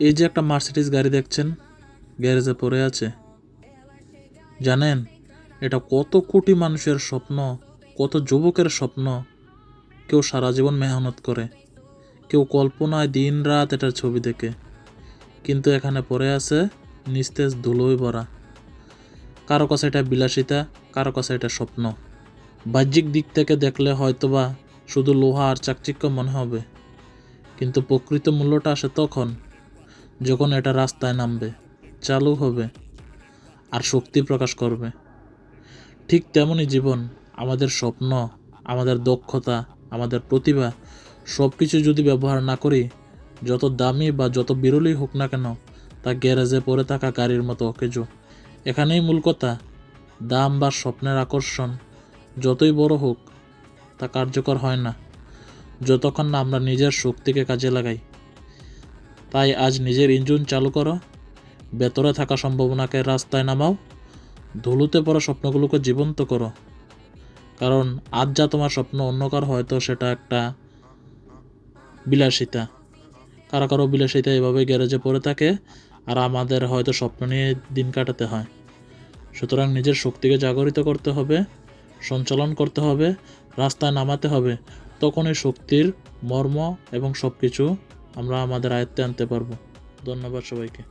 এই যে একটা মার্সিডিস গাড়ি দেখছেন গ্যারেজে পড়ে আছে। জানেন, এটা কত কোটি মানুষের স্বপ্ন, কত যুবকের স্বপ্ন। কেউ সারা জীবন মেহনত করে, কেউ কল্পনায় দিন রাত এটার ছবি দেখে। কিন্তু এখানে পড়ে আছে নিস্তেজ ধুলোই ভরা। কারও কাছে এটা বিলাসিতা, কারও কাছে এটা স্বপ্ন। বাহ্যিক দিক থেকে দেখলে হয়তোবা শুধু লোহা আর চাকচিক্য মনে হবে। কিন্তু প্রকৃত মূল্যটা আসে তখন। যখন এটা রাস্তায় নামবে, চালু হবে আর শক্তি প্রকাশ করবে। ঠিক তেমনই জীবন, আমাদের স্বপ্ন, আমাদের দক্ষতা, আমাদের প্রতিভা সব কিছু যদি ব্যবহার না করি, যত দামি বা যত বিরলই হোক না কেন, তা গ্যারেজে পড়ে থাকা গাড়ির মতো অকেজো। এখানেই মূল কথা, দাম বা স্বপ্নের আকর্ষণ, যতই বড় হোক, তা কার্যকর হয় না। যতক্ষণ না আমরা নিজের শক্তিকে কাজে লাগাই তাই আজ নিজের ইঞ্জিন চালু করো। ভেতরে থাকা সম্ভাবনাকে রাস্তায় নামাও। ধুলোতে পড়া স্বপ্নগুলোকে জীবন্ত করো। কারণ আজ যা তোমার স্বপ্ন অন্য কারও হয়তো সেটা একটা বিলাসিতা। কারও কারও বিলাসিতা এভাবে গ্যারেজে পড়ে থাকে, আর আমাদের হয়তো স্বপ্ন নিয়ে দিন কাটাতে হয়। সুতরাং নিজের শক্তিকে জাগরিত করতে হবে, সঞ্চালন করতে হবে, রাস্তায় নামাতে হবে। তখনই শক্তির মর্ম এবং সব কিছু আমরা আমাদের আয়ত্তে আনতে পারবো ধন্যবাদ সবাইকে